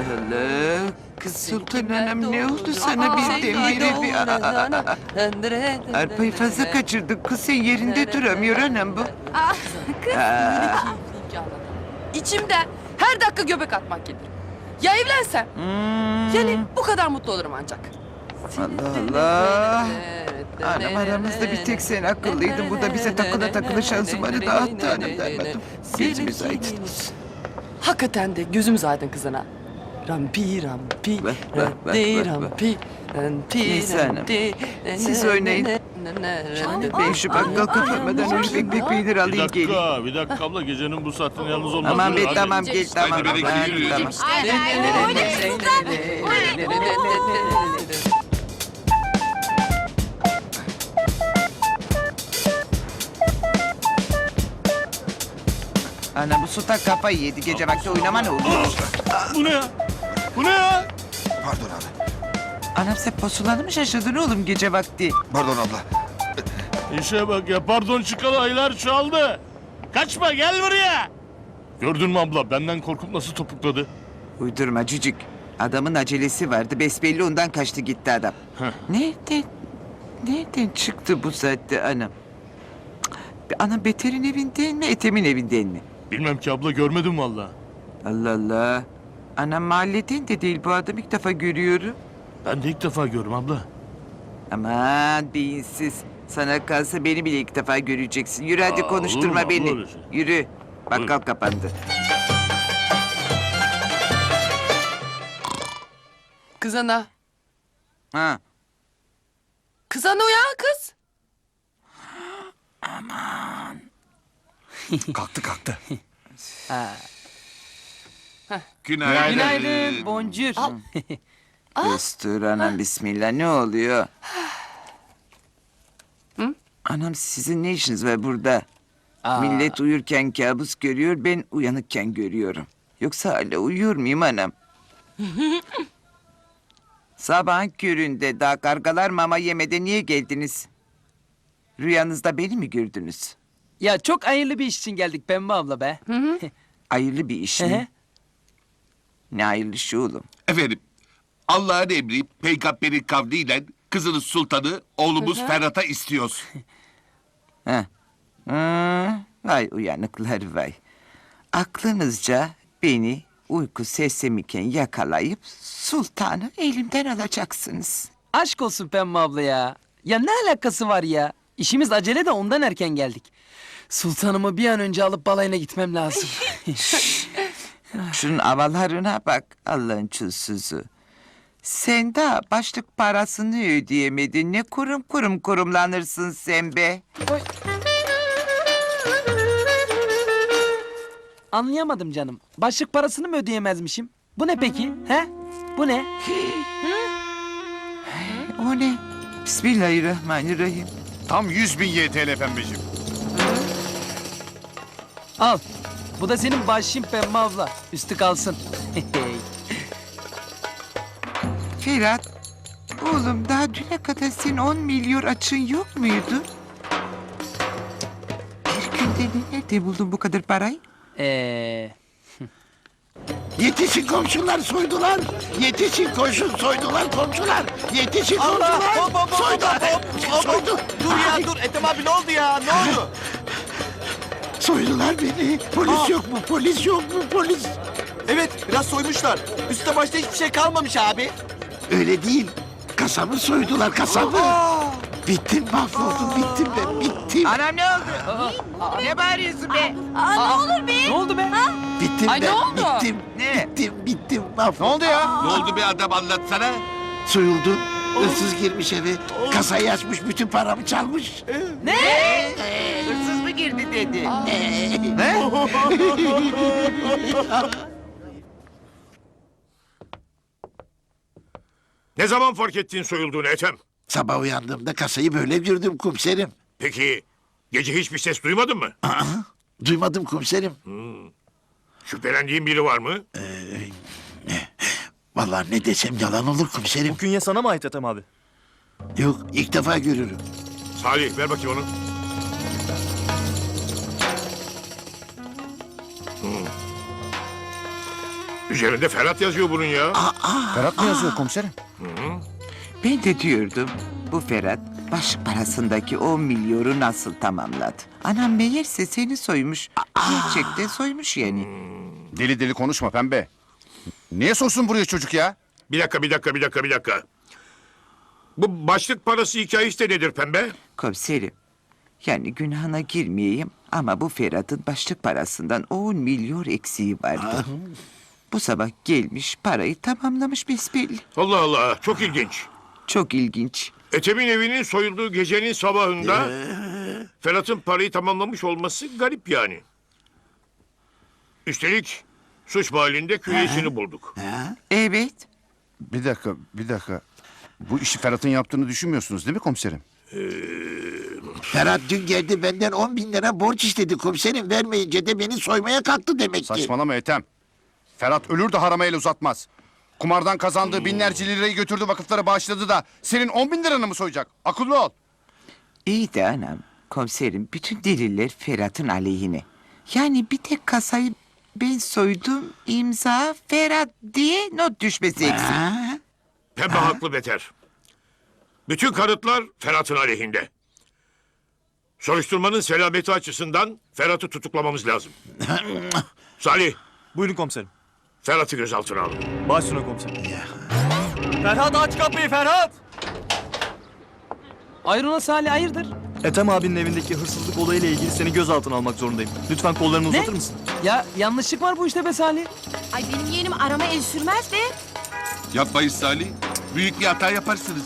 Allah. Kız Sultan Hanım ne oldu sana birdenbire bir... Arpayı fazla kaçırdın. Kız sen yerinde duramıyor anam bu. Ah, Aa, İçimden her dakika göbek atmak gelir. Ya evlensem? hmm. Yani bu kadar mutlu olurum ancak. Allah Allah. Anam aramızda bir tek sen akıllıydın. Bu da bize takıla takıla şanzımanı dağıttı hanım dermedim. Gözümüz aydın olsun. Hakikaten de gözümüz aydın kızına. Rampi rampi Bak, bak, bak, rampi bak, bak. rampi rampi Neyse hanım, rampi. siz oynayın. Şimdi ben şu bakkal kapanmadan önce peynir Bir alayım geleyim. dakika, bir dakika abla gecenin bu saatinde yalnız olmaz. Tamam Yürü, be tamam gel tamam. Hadi bereket, Hadi, yürü. tamam. Ana bu sultan kafayı yedi gece vakti oynama ne olur? Bu ne ya? Bu ne ya? Pardon abi. Anam sen posulanı mı şaşırdın oğlum gece vakti? Pardon abla. İşe bak ya pardon çıkalı aylar çaldı. Kaçma gel buraya. Gördün mü abla benden korkup nasıl topukladı? Uydurma cücük. Adamın acelesi vardı. Besbelli ondan kaçtı gitti adam. Heh. Nereden, nereden çıktı bu saatte anam? Cık, Anam Beter'in evinden mi, Ethem'in evinden mi? Bilmem ki abla görmedim valla. Allah Allah. Anam mahalleden de değil bu adam ilk defa görüyorum. Ben de ilk defa görüyorum abla. Aman beyinsiz. Sana kalsa beni bile ilk defa göreceksin. Yürü hadi Aa, konuşturma olur mu? beni. Olur şey. Yürü. Bakkal kapandı. Kız ana. Ha. Kız ana uyan kız. Kalktı kalktı. Günaydın. Günaydın, boncuk. Göster anam bismillah ne oluyor? Anam sizin ne işiniz var burada? Millet uyurken kabus görüyor ben uyanıkken görüyorum. Yoksa hala uyuyor muyum anam? Sabahın köründe daha kargalar mama yemede niye geldiniz? Rüyanızda beni mi gördünüz? Ya çok hayırlı bir iş için geldik Pembe abla be. Hayırlı bir iş Hı hı. mi? Ne hayırlı işi oğlum? Efendim. Allah'ın emri peygamberin kavliyle kızınız sultanı oğlumuz Ferhat'a istiyoruz. Ha. Hı, vay uyanıklar vay. Aklınızca beni uyku sersemiken yakalayıp sultanı elimden alacaksınız. Aşk olsun Pembe abla ya. Ya ne alakası var ya? İşimiz acele de ondan erken geldik. Sultanımı bir an önce alıp balayına gitmem lazım. Şunun havalarına bak Allah'ın çulsuzu. Sen daha başlık parasını ödeyemedin. Ne kurum kurum kurumlanırsın sen be. Anlayamadım canım. Başlık parasını mı ödeyemezmişim? Bu ne peki? He? Bu ne? O ne? Bismillahirrahmanirrahim. Tam 100 bin YTL pembeciğim. Al. Bu da senin başın Pembe abla. Üstü kalsın. Ferhat, oğlum daha düne kadar senin 10 milyon açın yok muydu? Bir günde nerede buldun bu kadar parayı? Eee... Yetişin komşular soydular. Yetişin koşun soydular komşular. Yetişin komşular. Soydular. Soydu. Dur ya dur Ethem abi ne oldu ya ne oldu? Soydular beni. Polis yok mu? Polis yok mu? Polis. Evet biraz soymuşlar. Üstte başta hiçbir şey kalmamış abi. Öyle değil. Kasabı soydular kasabı. Bittim mahvoldum bittim ben bittim. Anam ne oldu? ne bağırıyorsun be? Ne oldu be? Bittim Ay, ne ben oldu? bittim. Ne? Bittim bittim mahvoldum. Ne oldu ya? Ne oldu be adam anlatsana. Soyuldu. Hırsız girmiş eve. Kasayı açmış bütün paramı çalmış. Mı girdi dedi? Ne zaman fark ettin soyulduğunu Ethem? Sabah uyandığımda kasayı böyle gördüm komiserim. Peki gece hiçbir ses duymadın mı? Duymadım komiserim. Şüphelendiğin biri var mı? Vallahi ne desem yalan olur komiserim. Künye sana mı ait Ethem abi? Yok ilk defa görüyorum. Salih ver bakayım onu. Üzerinde Ferhat yazıyor bunun ya. Ferhat mı yazıyor komiserim? Ben de diyordum bu Ferhat başlık parasındaki 10 milyonu nasıl tamamladı? Anam meğerse seni soymuş. Gerçekten soymuş yani. Deli deli konuşma pembe. Niye sorsun buraya çocuk ya? Bir dakika, bir dakika, bir dakika, bir dakika. Bu başlık parası hikayesi de nedir pembe? Komiserim. Yani günahına girmeyeyim ama bu Ferhat'ın başlık parasından 10 milyon eksiği vardı. Bu sabah gelmiş parayı tamamlamış besbelli. Allah Allah, çok ilginç. Çok ilginç. Ethem'in evinin soyulduğu gecenin sabahında Ferhat'ın parayı tamamlamış olması garip yani. Üstelik suç mahallinde künyesini bulduk. Evet. Bir dakika, bir dakika. Bu işi Ferhat'ın yaptığını düşünmüyorsunuz değil mi komiserim? Ferhat dün geldi benden 10 bin lira borç istedi komiserim. Vermeyince de beni soymaya kalktı demek ki. Saçmalama Ethem. Ferhat ölür de harama el uzatmaz. Kumardan kazandığı binlerce lirayı götürdü vakıflara bağışladı da senin on bin liranı mı soyacak? Akıllı ol. İyi de anam. Komiserim bütün deliller Ferhat'ın aleyhine. Yani bir tek kasayı ben soydum imza Ferhat diye not düşmesi eksik. Pembe haklı beter. Bütün kanıtlar Ferhat'ın aleyhinde. Soruşturmanın selameti açısından Ferhat'ı tutuklamamız lazım. Salih, Buyurun komiserim. Ferhat'ı gözaltına al. Baş sona komiserim. Ferhat aç kapıyı Ferhat! Ayrına Salih hayırdır? Ethem abinin evindeki hırsızlık olayıyla ilgili seni gözaltına almak zorundayım. Lütfen kollarını uzatır mısın? Ya yanlışlık var bu işte be Salih. Ay benim yeğenim arama el sürmez be. Yapmayın Salih. Büyük bir hata yaparsınız.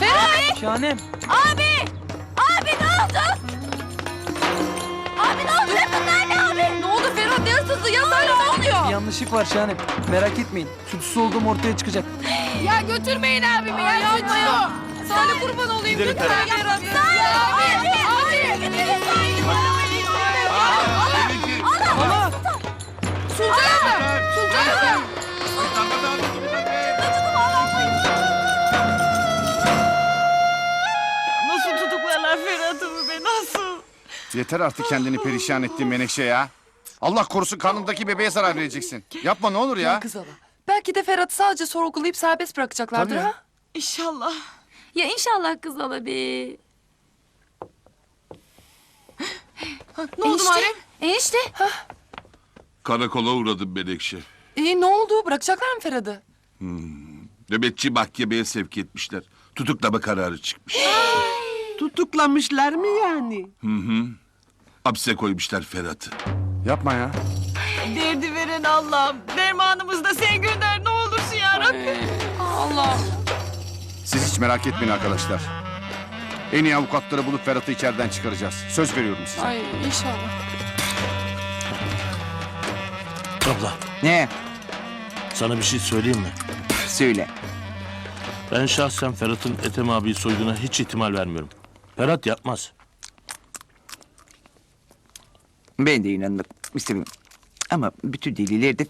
Ferhat! Şahanem. Abi! Abi yanlışlık var Şahanem. Merak etmeyin. Suçsuz olduğum ortaya çıkacak. Ya götürmeyin abimi ya. Yapma ya. Salih kurban olayım. Gidelim lütfen. Ferhat. Salih! Abi! Abi! Ama Sultanım! Sultanım! Nasıl tutuklarlar Ferhat'ımı be nasıl? Yeter artık kendini perişan ettiğin Menekşe ya. Allah korusun karnındaki bebeğe zarar vereceksin. Yapma ne olur ya. Kız hala. Belki de Ferhat'ı sadece sorgulayıp serbest bırakacaklardır Tabii ha? İnşallah. Ya inşallah kız alabi. Ne oldu Muharrem? Enişte. Karakola uğradım Menekşe. İyi ne oldu? Bırakacaklar mı Ferhat'ı? Nöbetçi mahkemeye sevk etmişler. Tutuklama kararı çıkmış. Tutuklamışlar mı yani? Hapse koymuşlar Ferhat'ı. Yapma ya. Derdi veren Allah'ım. Dermanımızı da sen gönder ne olursun ya Rabbi. Allah. Siz hiç merak etmeyin arkadaşlar. En iyi avukatları bulup Ferhat'ı içeriden çıkaracağız. Söz veriyorum size. Ay inşallah. Abla Ne? sana bir şey söyleyeyim mi? Söyle. Ben şahsen Ferhat'ın Ethem abiyi soyduğuna hiç ihtimal vermiyorum. Ferhat yapmaz. Ben de inanmak istemiyorum. Ama bütün deliller de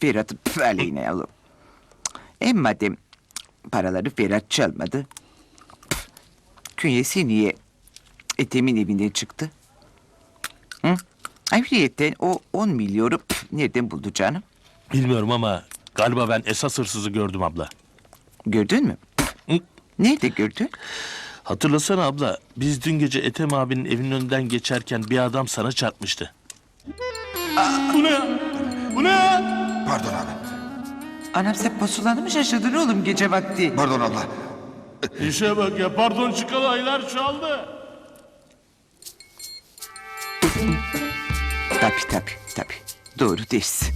Ferhat'ın aleyhine oğlum. Hem madem paraları Ferhat çalmadı. Künyesi niye Ethem'in evinden çıktı? Hı? Ayrıyeten o 10 milyonu nereden buldu canım? Bilmiyorum ama galiba ben esas hırsızı gördüm abla. Gördün mü? Nerede gördün? Hatırlasana abla biz dün gece Ethem abinin evinin önünden geçerken bir adam sana çarpmıştı. Bu ne ya? Bu ne ya? Pardon abi. Anam sen posulanı mı şaşırdın oğlum gece vakti? Pardon abla. İşe bak ya pardon çıkalı aylar çaldı. Tabii tabii tabii. Doğru dersin.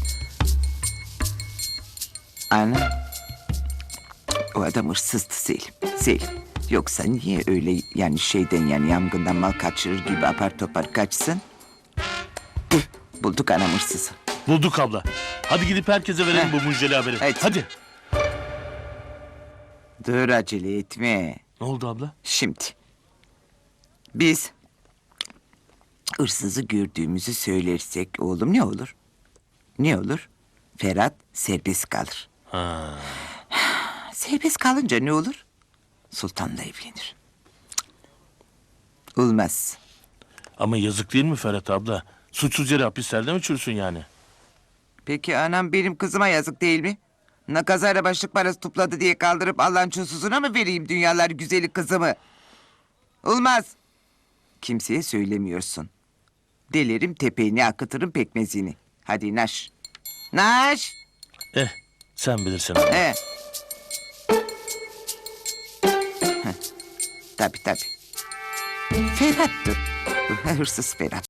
Ana. O adam hırsızdı Selim. Selim. Yoksa niye öyle yani şeyden yani yangından mal kaçırır gibi apar topar kaçsın? Bulduk anam hırsızı. Bulduk abla. Hadi gidip herkese verelim bu müjdeli haberi. Hadi. Hadi. Dur acele etme. Ne oldu abla? Şimdi. Biz hırsızı gördüğümüzü söylersek oğlum ne olur? Ne olur? Ferhat serbest kalır. Ha. Serbest kalınca ne olur? Sultanla evlenir. Olmaz. Ama yazık değil mi Ferhat abla? Suçsuz yere hapislerde mi çürüsün yani? Peki anam benim kızıma yazık değil mi? Ne kazara başlık parası topladı diye kaldırıp Allah'ın çulsuzuna mı vereyim dünyalar güzeli kızımı? Olmaz. Kimseye söylemiyorsun. Delerim tepeğini akıtırım pekmezini. Hadi naş. Naş. Eh sen bilirsin abla. Tabii tabii. Ferhat'tır. Hırsız Ferhat.